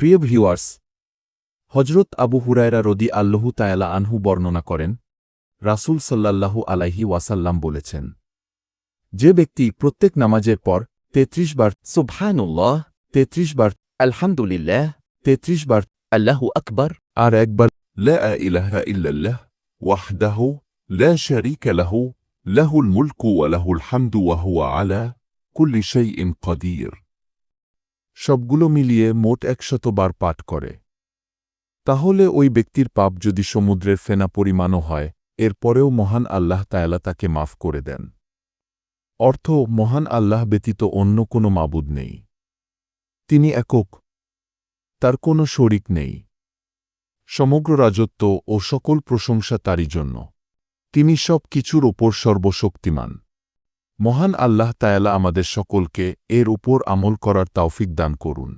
প্রিয় ভিউয়ার্স হজরত আবু হুরায়রা রদি আল্লাহু তায়ালা আনহু বর্ণনা করেন রাসুল সাল্লাল্লাহু আলাইহি ওয়াসাল্লাম বলেছেন যে ব্যক্তি প্রত্যেক নামাজের পর তেত্রিশ বার সুবহানুল্লাহ তেত্রিশ বার আলহামদুলিল্লাহ তেত্রিশ বার আল্লাহু আকবর আর একবার লা ইলাহা ইল্লাল্লাহ ওয়াহদাহু লা শারীকা লাহু লাহুল মুলকু ওয়া লাহুল হামদু ওয়া হুয়া আলা কুল্লি শাইইন কাদির সবগুলো মিলিয়ে মোট একশত বার পাঠ করে। তাহলে ওই ব্যক্তির পাপ যদি সমুদ্রের ফেনা পরিমাণও হয় এরপরেও মহান আল্লাহ তায়ালা তাকে মাফ করে দেন। অর্থ, মহান আল্লাহ ব্যতীত অন্য কোনো মাবুদ নেই। তিনি একক, তার কোনো শরিক নেই। সমগ্র রাজত্ব ও সকল প্রশংসা তারই জন্য। তিনি সব কিছুর ওপর সর্বশক্তিমান। মহান আল্লাহ তায়ালা আমাদের সকলকে এর উপর আমল করার তাওফিক দান করুন।